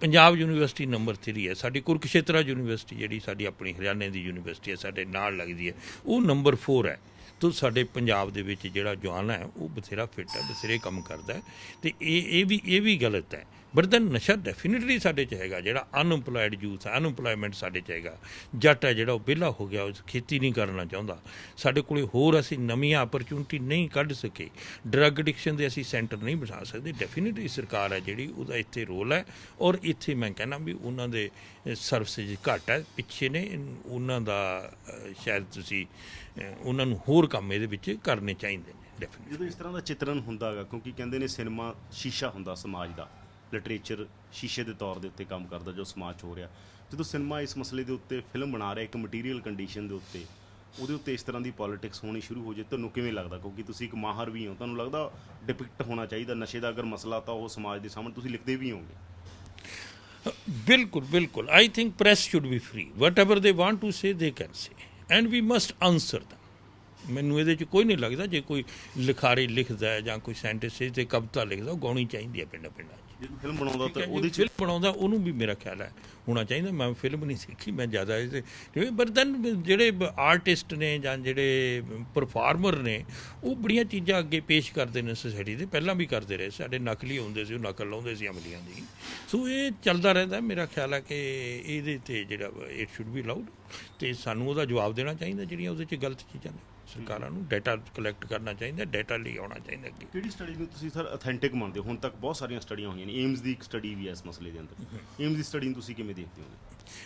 ਪੰਜਾਬ ਯੂਨੀਵਰਸਿਟੀ ਨੰਬਰ 3 ਹੈ। ਸਾਡੀ ਕੁਰਕਸ਼ੇਤਰਾ ਯੂਨੀਵਰਸਿਟੀ ਜਿਹੜੀ ਸਾਡੀ ਆਪਣੀ ਹਰਿਆਣੇ ਦੀ ਯੂਨੀਵਰਸਿਟੀ ਹੈ, ਸਾਡੇ ਨਾਲ ਲੱਗਦੀ ਹੈ। ਉਹ ਨੰਬਰ 4 ਹੈ। ਤੋ ਸਾਡੇ ਪੰਜਾਬ ਦੇ ਵਿੱਚ ਜਿਹੜਾ ਜਵਾਨ ਹੈ, ਉਹ ਬਥੇਰਾ ਫਿੱਟ ਹੈ, ਬਥੇਰੇ ਕੰਮ ਕਰਦਾ ਹੈ। ਤੇ ਇਹ ਇਹ ਵੀ ਇਹ ਵੀ ਗਲਤ ਹੈ। ਬਟ ਦੈਨ ਨਸ਼ਾ ਡੈਫੀਨਿਟਲੀ ਸਾਡੇ ਚ ਹੈਗਾ, ਜਿਹੜਾ ਅਨਐਮਪਲੋਇਡ ਯੂਥ ਹੈ ਅਨਐਮਪਲੋਇਮੈਂਟ ਸਾਡੇ ਚ ਹੈਗਾ। ਜੱਟ ਹੈ ਜਿਹੜਾ ਉਹ ਵਿਹਲਾ ਹੋ ਗਿਆ, ਉਹ ਖੇਤੀ ਨਹੀਂ ਕਰਨਾ ਚਾਹੁੰਦਾ। ਸਾਡੇ ਕੋਲੇ ਹੋਰ ਅਸੀਂ ਨਵੀਆਂ ਓਪਰਚੁਨਿਟੀ ਨਹੀਂ ਕੱਢ ਸਕੇ। ਡਰੱਗ ਐਡਿਕਸ਼ਨ ਦੇ ਅਸੀਂ ਸੈਂਟਰ ਨਹੀਂ ਬਣਾ ਸਕਦੇ। ਡੈਫੀਨਿਟਲੀ ਸਰਕਾਰ ਹੈ ਜਿਹੜੀ, ਉਹਦਾ ਇੱਥੇ ਰੋਲ ਹੈ ਔਰ ਇੱਥੇ ਮੈਂ ਕਹਿੰਦਾ ਵੀ ਉਹਨਾਂ ਦੇ ਸਰਵਿਸਿਜ਼ ਘੱਟ ਹੈ ਪਿੱਛੇ ਨੇ, ਉਹਨਾਂ ਦਾ ਸ਼ਾਇਦ ਤੁਸੀਂ ਉਹਨਾਂ ਨੂੰ ਹੋਰ ਕੰਮ ਇਹਦੇ ਵਿੱਚ ਕਰਨੇ ਚਾਹੀਦੇ ਨੇ ਡੈਫੀਨਿਟਲੀ ਜਦੋਂ ਇਸ ਤਰ੍ਹਾਂ ਦਾ ਚਿੱਤਰਨ ਹੁੰਦਾ ਹੈਗਾ, ਕਿਉਂਕਿ ਕਹਿੰਦੇ ਨੇ ਸਿਨੇਮਾ ਸ਼ੀਸ਼ਾ ਹੁੰਦਾ ਸਮਾਜ ਦਾ। ਲਿਟਰੇਚਰ ਸ਼ੀਸ਼ੇ ਦੇ ਤੌਰ ਦੇ ਉੱਤੇ ਕੰਮ ਕਰਦਾ, ਜੋ ਸਮਾਜ 'ਚ ਹੋ ਰਿਹਾ। ਜਦੋਂ ਸਿਨੇਮਾ ਇਸ ਮਸਲੇ ਦੇ ਉੱਤੇ ਫਿਲਮ ਬਣਾ ਰਿਹਾ, ਇੱਕ ਮਟੀਰੀਅਲ ਕੰਡੀਸ਼ਨ ਦੇ ਉੱਤੇ, ਉਹਦੇ ਉੱਤੇ ਇਸ ਤਰ੍ਹਾਂ ਦੀ ਪੋਲਿਟਿਕਸ ਹੋਣੀ ਸ਼ੁਰੂ ਹੋ ਜੇ ਤੁਹਾਨੂੰ ਕਿਵੇਂ ਲੱਗਦਾ? ਕਿਉਂਕਿ ਤੁਸੀਂ ਇੱਕ ਮਾਹਰ ਵੀ ਹੋ, ਤੁਹਾਨੂੰ ਲੱਗਦਾ ਡਿਪਿਕਟ ਹੋਣਾ ਚਾਹੀਦਾ, ਨਸ਼ੇ ਦਾ ਅਗਰ ਮਸਲਾ ਤਾਂ ਉਹ ਸਮਾਜ ਦੇ ਸਾਹਮਣੇ ਤੁਸੀਂ ਲਿਖਦੇ ਵੀ ਹੋਗੇ ਬਿਲਕੁਲ ਬਿਲਕੁਲ। I think press should be free whatever they want to say they can say and we must answer them. ਮੈਨੂੰ ਇਹਦੇ ਚ ਕੋਈ ਨਹੀਂ ਲੱਗਦਾ, ਜੇ ਕੋਈ ਲਿਖਾਰੀ ਲਿਖਦਾ ਹੈ ਜਾਂ ਕੋਈ ਸਾਇੰਟਿਸਟ ਤੇ ਕਵਿਤਾ ਲਿਖਦਾ, ਉਹ ਗਾਉਣੀ ਚਾਹੀਦੀ ਹੈ ਪਿੰਡਾਂ ਪਿੰਡਾਂ ਜਦੋਂ ਫਿਲਮ ਬਣਾਉਂਦਾ ਤਾਂ ਉਹਦੀ ਫਿਲਮ ਬਣਾਉਂਦਾ ਉਹਨੂੰ ਵੀ ਮੇਰਾ ਖਿਆਲ ਹੈ ਹੋਣਾ ਚਾਹੀਦਾ। ਮੈਂ ਫਿਲਮ ਨਹੀਂ ਸਿੱਖੀ ਮੈਂ ਜ਼ਿਆਦਾ ਇਹਦੇ ਪਰ ਦੈਨ ਜਿਹੜੇ ਆਰਟਿਸਟ ਨੇ ਜਾਂ ਜਿਹੜੇ ਪਰਫਾਰਮਰ ਨੇ ਉਹ ਬੜੀਆਂ ਚੀਜ਼ਾਂ ਅੱਗੇ ਪੇਸ਼ ਕਰਦੇ ਨੇ ਸੋਸਾਇਟੀ ਦੇ ਪਹਿਲਾਂ ਵੀ ਕਰਦੇ ਰਹੇ ਸਾਡੇ ਨਕਲੀ ਹੁੰਦੇ ਸੀ ਉਹ ਨਕਲ ਲਾਉਂਦੇ ਸੀ ਅਮਲੀਆਂ ਦੀ। ਸੋ ਇਹ ਚੱਲਦਾ ਰਹਿੰਦਾ ਮੇਰਾ ਖਿਆਲ ਹੈ ਕਿ ਇਹਦੇ ਤੇ ਜਿਹੜਾ ਇਟ ਸ਼ੁੱਡ ਬੀ ਅਲਾਉਡ ਤੇ ਸਾਨੂੰ ਉਹਦਾ ਜਵਾਬ ਦੇਣਾ ਚਾਹੀਦਾ ਜਿਹੜੀਆਂ ਉਹਦੇ 'ਚ ਗਲਤ ਚੀਜ਼ਾਂ ਨੇ। ਸਰਕਾਰਾਂ ਨੂੰ ਡਾਟਾ ਕਲੈਕਟ ਕਰਨਾ ਚਾਹੀਦਾ ਡਾਟਾ ਲਈ ਆਉਣਾ ਚਾਹੀਦਾ ਅੱਗੇ। ਕਿਹੜੀ ਸਟੱਡੀ ਨੂੰ ਤੁਸੀਂ ਸਰ ਅਥੈਂਟਿਕ ਮੰਨਦੇ ਹੋ? ਹੁਣ ਤੱਕ ਬਹੁਤ ਸਾਰੀਆਂ ਸਟੱਡੀਆਂ ਹੋਈਆਂ ਨੇ। ਏਮਸ ਦੀ ਇੱਕ ਸਟੱਡੀ ਵੀ ਹੈ ਇਸ ਮਸਲੇ ਦੇ ਅੰਦਰ। ਏਮਸ ਦੀ ਸਟੱਡੀ ਨੂੰ ਤੁਸੀਂ ਕਿਵੇਂ ਦੇਖਦੇ ਹੋ?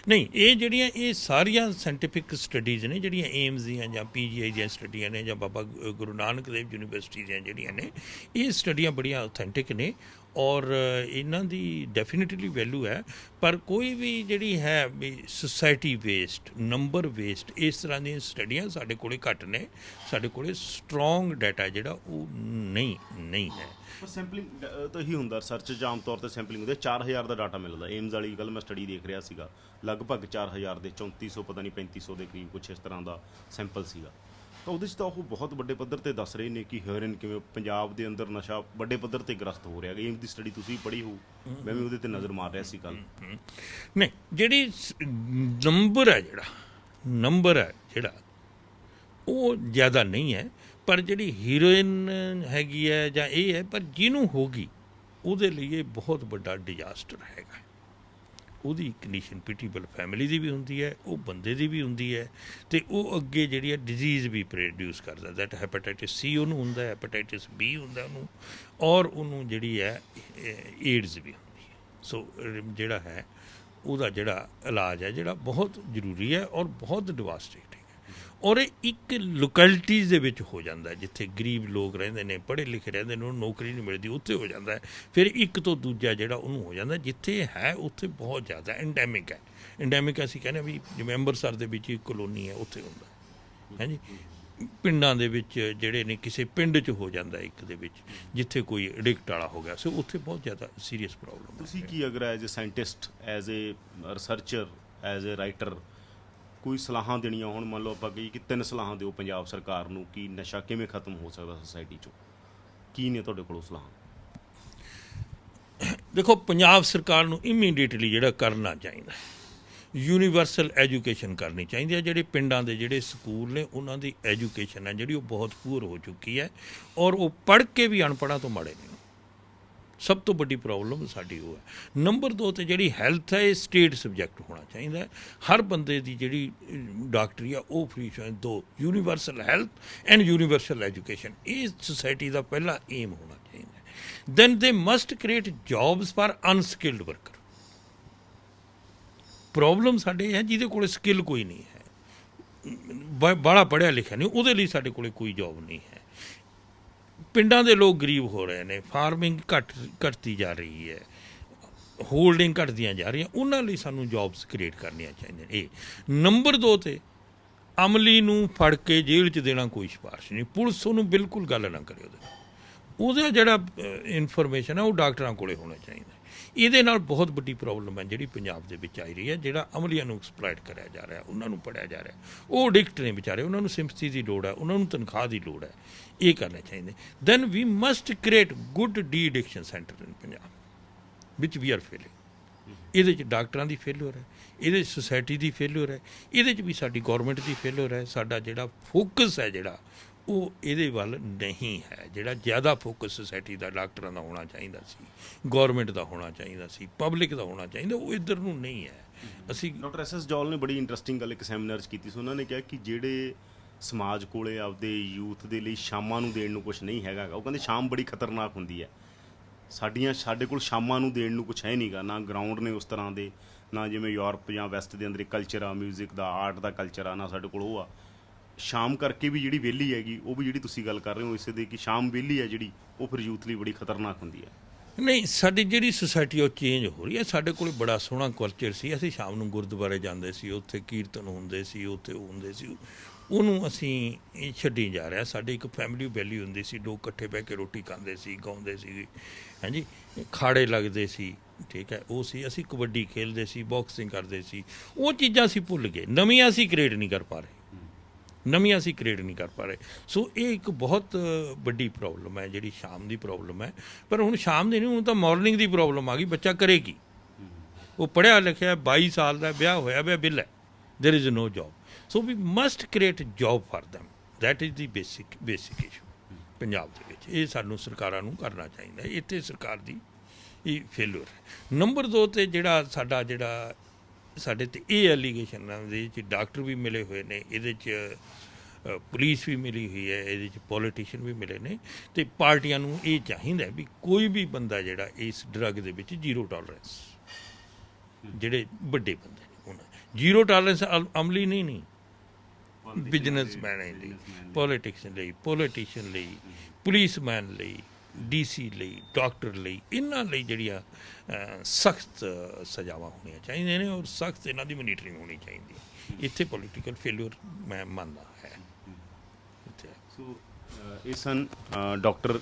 ਨਹੀਂ ਇਹ ਜਿਹੜੀਆਂ ਇਹ ਸਾਰੀਆਂ ਸਾਇੰਟੀਫਿਕ ਸਟੱਡੀਜ਼ ਨੇ ਜਿਹੜੀਆਂ ਏਮਸ ਦੀਆਂ ਜਾਂ ਪੀਜੀਆਈ ਦੀਆਂ ਸਟੱਡੀਆਂ ਨੇ ਜਾਂ ਬਾਬਾ ਗੁਰੂ ਨਾਨਕ ਦੇਵ ਯੂਨੀਵਰਸਿਟੀ ਦੀਆਂ ਜਿਹੜੀਆਂ ਨੇ ਇਹ ਸਟੱਡੀਆਂ ਬੜੀਆਂ ਆਥੈਂਟਿਕ ਨੇ। ਔਰ ਇਹਨਾਂ ਦੀ ਡੈਫੀਨਿਟਲੀ ਵੈਲਿਊ ਹੈ, ਪਰ ਕੋਈ ਵੀ ਜਿਹੜੀ ਹੈ ਵੀ ਸੁਸਾਇਟੀ ਵੇਸਟ ਨੰਬਰ ਵੇਸਟ ਇਸ ਤਰ੍ਹਾਂ ਦੀਆਂ ਸਟੱਡੀਆਂ ਸਾਡੇ ਕੋਲੇ ਘੱਟ ਨੇ, ਸਾਡੇ ਕੋਲੇ ਸਟਰੋਂਗ ਡਾਟਾ ਜਿਹੜਾ ਉਹ ਨਹੀਂ ਨਹੀਂ ਹੈ। ਪਰ ਸੈਂਪਲਿੰਗ ਤਾਂ ਹੀ ਹੁੰਦਾ ਰਿਸਰਚ 'ਚ ਆਮ ਤੌਰ ਤੇ ਸੈਂਪਲਿੰਗ ਹੁੰਦੀ ਹੈ 4000 ਦਾ ਡਾਟਾ ਮਿਲਦਾ। ਏਮਜ਼ ਵਾਲੀ ਗੱਲ ਮੈਂ ਸਟੱਡੀ ਦੇਖ ਰਿਹਾ ਸੀਗਾ। ਲਗਭਗ 4000 ਦੇ 3400 ਪਤਾ ਨਹੀਂ 3500 ਦੇ ਕਰੀਬ ਕੁਝ ਇਸ ਤਰ੍ਹਾਂ ਦਾ ਸੈਂਪਲ ਸੀਗਾ। ਤਾਂ ਉਹਦੇ 'ਚ ਤਾਂ ਉਹ ਬਹੁਤ ਵੱਡੇ ਪੱਧਰ ਤੇ ਦੱਸ ਰਹੇ ਨੇ ਕਿ ਹੈਰਨ ਕਿਵੇਂ ਪੰਜਾਬ ਦੇ ਅੰਦਰ ਨਸ਼ਾ ਵੱਡੇ ਪੱਧਰ ਤੇ ਗ੍ਰਸਤ ਹੋ ਰਿਹਾ ਹੈ ਏਮਸ ਸਟੱਡੀ ਤੁਸੀਂ ਪੜ੍ਹੀ ਹੋ ਮੈਂ ਵੀ ਉਹਦੇ ਤੇ ਨਜ਼ਰ ਮਾਰ ਰਿਹਾ ਸੀ ਕੱਲ ਨਹੀਂ, ਜਿਹੜੀ ਨੰਬਰ ਹੈ ਜਿਹੜਾ ਨੰਬਰ ਹੈ ਜਿਹੜਾ, ਉਹ ਜ਼ਿਆਦਾ ਨਹੀਂ ਹੈ, ਪਰ ਜਿਹੜੀ ਹੀਰੋਇਨ ਹੈਗੀ ਹੈ ਜਾਂ ਇਹ ਹੈ, ਪਰ ਜਿਹਨੂੰ ਹੋਗੀ, ਉਹਦੇ ਲਈ ਇਹ ਬਹੁਤ ਵੱਡਾ ਡਿਜ਼ਾਸਟਰ ਹੈਗਾ। ਉਹਦੀ ਕੰਡੀਸ਼ਨ ਪੀਟੀਬਲ ਫੈਮਿਲੀ ਦੀ ਵੀ ਹੁੰਦੀ ਹੈ, ਉਹ ਬੰਦੇ ਦੀ ਵੀ ਹੁੰਦੀ ਹੈ ਤੇ ਉਹ ਅੱਗੇ ਜਿਹੜੀ ਹੈ ਡਿਜ਼ੀਜ਼ ਵੀ ਪ੍ਰੋਡਿਊਸ ਕਰਦਾ ਦੈਟ ਹੈਪੇਟਾਈਟਿਸ ਸੀ ਉਹਨੂੰ ਹੁੰਦਾ ਹੈ ਹੈਪੇਟਾਈਟਿਸ ਬੀ ਹੁੰਦਾ ਉਹਨੂੰ, ਔਰ ਉਹਨੂੰ ਜਿਹੜੀ ਹੈ ਏਡਜ਼ ਵੀ ਹੁੰਦੀ ਹੈ। ਸੋ ਜਿਹੜਾ ਹੈ, ਉਹਦਾ ਜਿਹੜਾ ਇਲਾਜ ਹੈ, ਜਿਹੜਾ ਬਹੁਤ ਜ਼ਰੂਰੀ ਹੈ ਔਰ ਬਹੁਤ ਡਿਵਾਸਟੇਟਿੰਗ ਔਰ ਇਹ ਇੱਕ ਲੋਕੈਲਿਟੀਜ਼ ਦੇ ਵਿੱਚ ਹੋ ਜਾਂਦਾ ਜਿੱਥੇ ਗਰੀਬ ਲੋਕ ਰਹਿੰਦੇ ਨੇ, ਪੜ੍ਹੇ ਲਿਖੇ ਰਹਿੰਦੇ ਨੇ, ਉਹਨੂੰ ਨੌਕਰੀ ਨਹੀਂ ਮਿਲਦੀ, ਉੱਥੇ ਹੋ ਜਾਂਦਾ ਫਿਰ ਇੱਕ ਤੋਂ ਦੂਜਾ ਜਿਹੜਾ ਉਹਨੂੰ ਹੋ ਜਾਂਦਾ, ਜਿੱਥੇ ਹੈ, ਉੱਥੇ ਬਹੁਤ ਜ਼ਿਆਦਾ ਐਂਡੈਮਿਕ ਹੈ। ਐਂਡੈਮਿਕ ਅਸੀਂ ਕਹਿੰਦੇ ਹਾਂ ਵੀ ਜਿਵੇਂ ਅੰਮ੍ਰਿਤਸਰ ਦੇ ਵਿੱਚ ਇੱਕ ਕਲੋਨੀ ਹੈ, ਉੱਥੇ ਹੁੰਦਾ ਹੈ। ਹਾਂਜੀ? ਪਿੰਡਾਂ ਦੇ ਵਿੱਚ ਜਿਹੜੇ ਨੇ, ਕਿਸੇ ਪਿੰਡ 'ਚ ਹੋ ਜਾਂਦਾ ਇੱਕ ਦੇ ਵਿੱਚ, ਜਿੱਥੇ ਕੋਈ ਐਡਿਕਟ ਵਾਲਾ ਹੋ ਗਿਆ, ਸੋ ਉੱਥੇ ਬਹੁਤ ਜ਼ਿਆਦਾ ਸੀਰੀਅਸ ਪ੍ਰੋਬਲਮ ਹੈ। ਤੁਸੀਂ ਕੀ ਅਗਰ as a scientist as a researcher as a writer ਕੋਈ ਸਲਾਹਾਂ ਦੇਣੀਆਂ ਹੁਣ? ਮੰਨ ਲਓ ਆਪਾਂ ਕਹੀਏ ਕਿ ਤਿੰਨ ਸਲਾਹਾਂ ਦਿਓ ਪੰਜਾਬ ਸਰਕਾਰ ਨੂੰ ਕਿ ਨਸ਼ਾ ਕਿਵੇਂ ਖਤਮ ਹੋ ਸਕਦਾ ਸੋਸਾਇਟੀ ਚੋਂ। ਕੀ ਨੇ ਤੁਹਾਡੇ ਕੋਲੋਂ ਸਲਾਹਾਂ? ਦੇਖੋ, ਪੰਜਾਬ ਸਰਕਾਰ ਨੂੰ ਇਮੀਡੀਏਟਲੀ ਜਿਹੜਾ ਕਰਨਾ ਚਾਹੀਦਾ ਯੂਨੀਵਰਸਲ ਐਜੂਕੇਸ਼ਨ ਕਰਨੀ ਚਾਹੀਦੀ ਹੈ। ਜਿਹੜੇ ਪਿੰਡਾਂ ਦੇ ਜਿਹੜੇ ਸਕੂਲ ਨੇ, ਉਹਨਾਂ ਦੀ ਐਜੂਕੇਸ਼ਨ ਹੈ ਜਿਹੜੀ ਉਹ ਬਹੁਤ ਪੂਰ ਹੋ ਚੁੱਕੀ ਹੈ। ਔਰ ਉਹ ਪੜ੍ਹ ਕੇ ਵੀ ਅਨਪੜ੍ਹਾਂ ਤੋਂ ਮਾੜੇ ਨੇ। ਸਭ ਤੋਂ ਵੱਡੀ ਪ੍ਰੋਬਲਮ ਸਾਡੀ ਉਹ ਹੈ। ਨੰਬਰ 2 ਤੇ ਜਿਹੜੀ ਹੈਲਥ ਹੈ, ਇਹ ਸਟੇਟ ਸਬਜੈਕਟ ਹੋਣਾ ਚਾਹੀਦਾ ਹਰ ਬੰਦੇ ਦੀ ਜਿਹੜੀ ਡਾਕਟਰੀ ਆ, ਉਹ ਫ੍ਰੀ ਚਾਹੀਦੀ ਦੋ universal health and universal education ਇਹ ਸੋਸਾਇਟੀ ਦਾ ਪਹਿਲਾ ਏਮ ਹੋਣਾ ਚਾਹੀਦਾ then they must create jobs for unskilled worker problem ਸਾਡੇ ਹੈ, ਜਿਹਦੇ ਕੋਲ ਸਕਿੱਲ ਕੋਈ ਨਹੀਂ ਹੈ। ਬ- ਬੜਾ ਪੜਿਆ ਲਿਖਿਆ ਨਹੀਂ, ਉਹਦੇ ਲਈ ਸਾਡੇ ਕੋਲੇ ਕੋਈ ਜੌਬ ਨਹੀਂ ਹੈ। ਪਿੰਡਾਂ ਦੇ ਲੋਕ ਗਰੀਬ ਹੋ ਰਹੇ ਨੇ ਫਾਰਮਿੰਗ ਘਟ, ਘਟਦੀ ਜਾ ਰਹੀ ਹੈ ਹੋਲਡਿੰਗ ਘਟਦੀਆਂ ਜਾ ਰਹੀਆਂ, ਉਹਨਾਂ ਲਈ ਸਾਨੂੰ ਜੌਬਸ ਕ੍ਰੀਏਟ ਕਰਨੀਆਂ ਚਾਹੀਦੀਆਂ ਇਹ ਨੰਬਰ 2 ਤੇ, ਅਮਲੀ ਨੂੰ ਫੜ ਕੇ ਜੇਲ੍ਹ 'ਚ ਦੇਣਾ ਕੋਈ ਸਿਫਾਰਿਸ਼ ਨਹੀਂ, ਪੁਲਿਸ ਉਹਨੂੰ ਬਿਲਕੁਲ ਗੱਲ ਨਾ ਕਰੇ ਉਹਦੇ ਨਾਲ। ਉਹਦਾ ਜਿਹੜਾ ਇਨਫੋਰਮੇਸ਼ਨ ਹੈ, ਉਹ ਡਾਕਟਰਾਂ ਕੋਲੇ ਹੋਣਾ ਚਾਹੀਦਾ। ਇਹਦੇ ਨਾਲ ਬਹੁਤ ਵੱਡੀ ਪ੍ਰੋਬਲਮ ਹੈ ਜਿਹੜੀ ਪੰਜਾਬ ਦੇ ਵਿੱਚ ਆਈ ਰਹੀ ਹੈ, ਜਿਹੜਾ ਅਮਲੀਆਂ ਨੂੰ ਐਕਸਪਲੋਇਟ ਕਰਿਆ ਜਾ ਰਿਹਾ, ਉਹਨਾਂ ਨੂੰ ਪੜਿਆ ਜਾ ਰਿਹਾ। ਉਹ ਐਡਿਕਟ ਨੇ ਵਿਚਾਰੇ, ਉਹਨਾਂ ਨੂੰ ਸਿੰਪਥੀ ਦੀ ਲੋੜ ਹੈ, ਉਹਨਾਂ ਨੂੰ ਤਨਖਾਹ ਦੀ ਲੋੜ ਹੈ, ਇਹ ਕਰਨਾ ਚਾਹੀਦਾ। Then we must create good de addiction centre in Punjab which we are failing ਇਹਦੇ ਚ ਡਾਕਟਰਾਂ ਦੀ ਫੇਲਿਅਰ ਹੈ, ਇਹਦੇ ਚ ਸੁਸਾਇਟੀ ਦੀ ਫੇਲਿਅਰ ਹੈ, ਇਹਦੇ ਚ ਵੀ ਸਾਡੀ ਗਵਰਨਮੈਂਟ ਦੀ ਫੇਲਿਅਰ ਹੈ, ਸਾਡਾ ਜਿਹੜਾ ਫੋਕਸ ਹੈ ਜਿਹੜਾ ਉਹ ਇਹਦੇ ਵੱਲ ਨਹੀਂ ਹੈ। ਜਿਹੜਾ ਜ਼ਿਆਦਾ ਫੋਕਸ ਸੁਸਾਇਟੀ ਦਾ ਡਾਕਟਰਾਂ ਦਾ ਹੋਣਾ ਚਾਹੀਦਾ ਸੀ ਗਵਰਨਮੈਂਟ ਦਾ ਹੋਣਾ ਚਾਹੀਦਾ ਸੀ ਪਬਲਿਕ ਦਾ ਹੋਣਾ ਚਾਹੀਦਾ ਉਹ ਇੱਧਰ ਨੂੰ ਨਹੀਂ ਹੈ। ਅਸੀਂ ਡਾਕਟਰ ਐਸ ਐਸ ਜੌਲ ਨੇ ਬੜੀ ਇੰਟਰਸਟਿੰਗ ਗੱਲ ਇੱਕ ਸੈਮੀਨਾਰ 'ਚ ਕੀਤੀ ਸੀ। ਉਹਨਾਂ ਨੇ ਕਿਹਾ ਕਿ ਜਿਹੜੇ ਸਮਾਜ ਕੋਲੇ ਆਪਦੇ ਯੂਥ ਦੇ ਲਈ ਸ਼ਾਮਾਂ ਨੂੰ ਦੇਣ ਨੂੰ ਕੁਝ ਨਹੀਂ ਹੈਗਾ। ਉਹ ਕਹਿੰਦੇ ਸ਼ਾਮ ਬੜੀ ਖਤਰਨਾਕ ਹੁੰਦੀ ਹੈ। ਸਾਡੀਆਂ ਸਾਡੇ ਕੋਲ ਸ਼ਾਮਾਂ ਨੂੰ ਦੇਣ ਨੂੰ ਕੁਝ ਹੈ ਨਹੀਂਗਾ ਨਾ ਗਰਾਊਂਡ ਨੇ ਉਸ ਤਰ੍ਹਾਂ ਦੇ ਨਾ ਜਿਵੇਂ ਯੂਰਪ ਜਾਂ ਵੈਸਟ ਦੇ ਅੰਦਰ ਕਲਚਰ ਆ 뮤직 ਦਾ ਆਰਟ ਦਾ ਕਲਚਰ ਆ ਨਾ ਸਾਡੇ ਕੋਲ ਉਹ ਆ। ਸ਼ਾਮ ਕਰਕੇ ਵੀ ਜਿਹੜੀ ਵਿਹਲੀ ਹੈਗੀ, ਉਹ ਵੀ ਜਿਹੜੀ ਤੁਸੀਂ ਗੱਲ ਕਰ ਰਹੇ ਹੋ ਇਸੇ ਦੇ ਕਿ ਸ਼ਾਮ ਵਿਹਲੀ ਹੈ ਜਿਹੜੀ, ਉਹ ਫਿਰ ਯੂਥ ਲਈ ਬੜੀ ਖਤਰਨਾਕ ਹੁੰਦੀ ਹੈ। ਨਹੀਂ, ਸਾਡੀ ਜਿਹੜੀ ਸੁਸਾਇਟੀ ਉਹ ਚੇਂਜ ਹੋ ਰਹੀ ਹੈ। ਸਾਡੇ ਕੋਲ ਬੜਾ ਸੋਹਣਾ ਕਲਚਰ ਸੀ। ਅਸੀਂ ਸ਼ਾਮ ਨੂੰ ਗੁਰਦੁਆਰੇ ਜਾਂਦੇ ਸੀ, ਉੱਥੇ ਕੀਰਤਨ ਹੁੰਦੇ ਸੀ, ਉੱਥੇ ਉਹ ਹੁੰਦੇ ਸੀ। ਉਹਨੂੰ ਅਸੀਂ ਛੱਡੀ ਜਾ ਰਿਹਾ। ਸਾਡੇ ਇੱਕ ਫੈਮਿਲੀ ਵੈਲਿਊ ਹੁੰਦੀ ਸੀ। ਲੋਕ ਇਕੱਠੇ ਬਹਿ ਕੇ ਰੋਟੀ ਖਾਂਦੇ ਸੀ, ਗਾਉਂਦੇ ਸੀ। ਹਾਂਜੀ, ਖਾੜੇ ਲੱਗਦੇ ਸੀ। ਠੀਕ ਹੈ, ਉਹ ਸੀ। ਅਸੀਂ ਕਬੱਡੀ ਖੇਡਦੇ ਸੀ ਬਾਕਸਿੰਗ ਕਰਦੇ ਸੀ। ਉਹ ਚੀਜ਼ਾਂ ਅਸੀਂ ਭੁੱਲ ਗਏ। ਨਵੀਆਂ ਅਸੀਂ ਕ੍ਰੀਏਟ ਨਹੀਂ ਕਰ ਪਾ ਰਹੇ। ਨਵੀਆਂ ਅਸੀਂ ਕ੍ਰੀਏਟ ਨਹੀਂ ਕਰ ਪਾ ਰਹੇ ਸੋ ਇਹ ਇੱਕ ਬਹੁਤ ਵੱਡੀ ਪ੍ਰੋਬਲਮ ਹੈ ਜਿਹੜੀ ਸ਼ਾਮ ਦੀ ਪ੍ਰੋਬਲਮ ਹੈ ਪਰ ਹੁਣ ਸ਼ਾਮ ਦੀ ਨਹੀਂ ਹੁਣ ਤਾਂ ਮਾਰਨਿੰਗ ਦੀ ਪ੍ਰੋਬਲਮ ਆ ਗਈ ਬੱਚਾ ਕਰੇਗੀ ਉਹ ਪੜਿਆ ਲਿਖਿਆ 22 ਸਾਲ ਦਾ ਵਿਆਹ ਹੋਇਆ ਵਿਆ ਬਿੱਲ ਹੈ there is no job so we must create job for them that is the basic basic issue Punjab ਦੇ ਵਿੱਚ ਇਹ ਸਾਨੂੰ ਸਰਕਾਰਾਂ ਨੂੰ ਕਰਨਾ ਚਾਹੀਦਾ ਹੈ। ਇੱਥੇ ਸਰਕਾਰ ਦੀ ਇਹ ਫੇਲਿਅਰ ਹੈ ਨੰਬਰ 2 ਤੇ ਜਿਹੜਾ ਸਾਡਾ ਜਿਹੜਾ ਸਾਡੇ ਤੇ ਇਹ ਐਲੀਗੇਸ਼ਨ ਹੈ ਦੇ ਵਿੱਚ ਡਾਕਟਰ ਵੀ ਮਿਲੇ ਹੋਏ ਨੇ ਇਹਦੇ ਚ ਅ, ਪੁਲਿਸ ਵੀ ਮਿਲੀ ਹੋਈ ਹੈ ਇਹਦੇ ਚ ਪੋਲੀਟੀਸ਼ੀਅਨ ਵੀ ਮਿਲੇ ਨੇ ਤੇ ਪਾਰਟੀਆਂ ਨੂੰ ਇਹ ਚਾਹੀਦਾ ਵੀ ਕੋਈ ਵੀ ਬੰਦਾ ਜਿਹੜਾ ਇਸ ਡਰੱਗ ਦੇ ਵਿੱਚ ਜ਼ੀਰੋ ਟੋਲਰੈਂਸ ਜਿਹੜੇ ਵੱਡੇ ਬੰਦੇ ਨੇ ਉਹਨਾਂ ਜ਼ੀਰੋ ਟੋਲਰੈਂਸ ਅਮਲੀ ਨਹੀਂ ਨਹੀਂ। ਬਿਜ਼ਨਸਮੈਨ ਲਈ ਪੋਲੀਟਿਕਸ ਲਈ। ਪੋਲੀਟੀਸ਼ੀਅਨ ਲਈ ਪੁਲਿਸਮੈਨ ਲਈ। ਡੀਸੀ ਲਈ ਡਾਕਟਰ ਲਈ ਇਹਨਾਂ ਲਈ ਜਿਹੜੀਆਂ ਸਖਤ ਸਜ਼ਾਵਾਂ ਹੋਣੀਆਂ ਚਾਹੀਦੀਆਂ ਨੇ ਔਰ ਸਖਤ ਇਹਨਾਂ ਦੀ ਮੋਨੀਟਰਿੰਗ ਹੋਣੀ ਚਾਹੀਦੀ ਹੈ। ਇੱਥੇ ਪੋਲੀਟੀਕਲ ਫੇਲਿਅਰ ਮੈਂ ਮੰਨਦਾ ਹੈ। ਸੋ ਇਹ ਸਨ ਅ, ਡਾਕਟਰ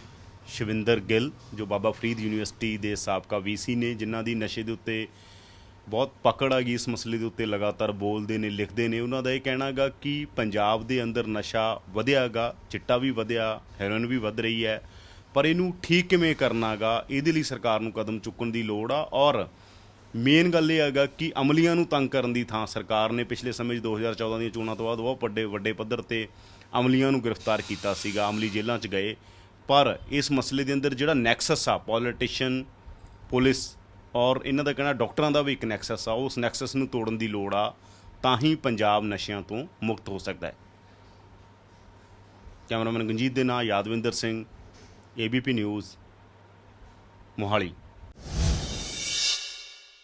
ਸ਼ਿਵਿੰਦਰ ਗਿੱਲ ਜੋ ਬਾਬਾ ਫਰੀਦ ਯੂਨੀਵਰਸਿਟੀ ਦੇ ਸਾਬਕਾ ਵੀਸੀ ਨੇ ਜਿਨ੍ਹਾਂ ਦੀ ਨਸ਼ੇ ਦੇ ਉੱਤੇ ਬਹੁਤ ਪਕੜ ਆ ਗਈ ਇਸ ਮਸਲੇ ਦੇ ਉੱਤੇ ਲਗਾਤਾਰ ਬੋਲਦੇ ਨੇ ਲਿਖਦੇ ਨੇ। ਉਹਨਾਂ ਦਾ ਇਹ ਕਹਿਣਾਗਾ ਕਿ ਪੰਜਾਬ ਦੇ ਅੰਦਰ ਨਸ਼ਾ ਵਧਿਆਗਾ ਚਿੱਟਾ ਵੀ ਵਧਿਆ ਹੈਰੋਇਨ ਵੀ ਵਧ ਰਹੀ ਹੈ। ਪਰ ਇਹਨੂੰ ਠੀਕ ਕਿਵੇਂ ਕਰਨਾਗਾ, ਇਹਦੇ ਲਈ ਸਰਕਾਰ ਨੂੰ ਕਦਮ ਚੁੱਕਣ ਦੀ ਲੋੜ ਆ। ਔਰ ਮੇਨ ਗੱਲ ਇਹ ਹੈਗਾ ਕਿ ਅਮਲੀਆਂ ਨੂੰ ਤੰਗ ਕਰਨ ਦੀ ਥਾਂ ਸਰਕਾਰ ਨੇ ਪਿਛਲੇ ਸਮੇਂ 'ਚ 2014 ਦੀਆਂ ਚੋਣਾਂ ਤੋਂ ਬਾਅਦ ਬਹੁਤ ਵੱਡੇ ਵੱਡੇ ਪੱਧਰ ਤੇ ਅਮਲੀਆਂ ਨੂੰ ਗ੍ਰਿਫਤਾਰ ਕੀਤਾ ਸੀਗਾ, ਅਮਲੀ ਜੇਲ੍ਹਾਂ 'ਚ ਗਏ। ਪਰ ਇਸ ਮਸਲੇ ਦੇ ਅੰਦਰ ਜਿਹੜਾ ਨੈਕਸਸ ਆ ਪੋਲੀਟੀਸ਼ੀਅਨ ਪੁਲਿਸ ਔਰ ਇਹਨਾਂ ਦਾ ਕਹਿਣਾ ਡਾਕਟਰਾਂ ਦਾ ਵੀ ਇੱਕ ਨੈਕਸਸ ਆ, ਉਸ ਨੈਕਸਸ ਨੂੰ ਤੋੜਨ ਦੀ ਲੋੜ ਆ, ਤਾਂ ਹੀ ਪੰਜਾਬ ਨਸ਼ਿਆਂ ਤੋਂ ਮੁਕਤ ਹੋ ਸਕਦਾ ਹੈ। ਕੈਮਰਾਮੈਨ ਗੰਜੀਤ ਦੇ ਨਾਲ Yadvinder Singh. ABP news Mohali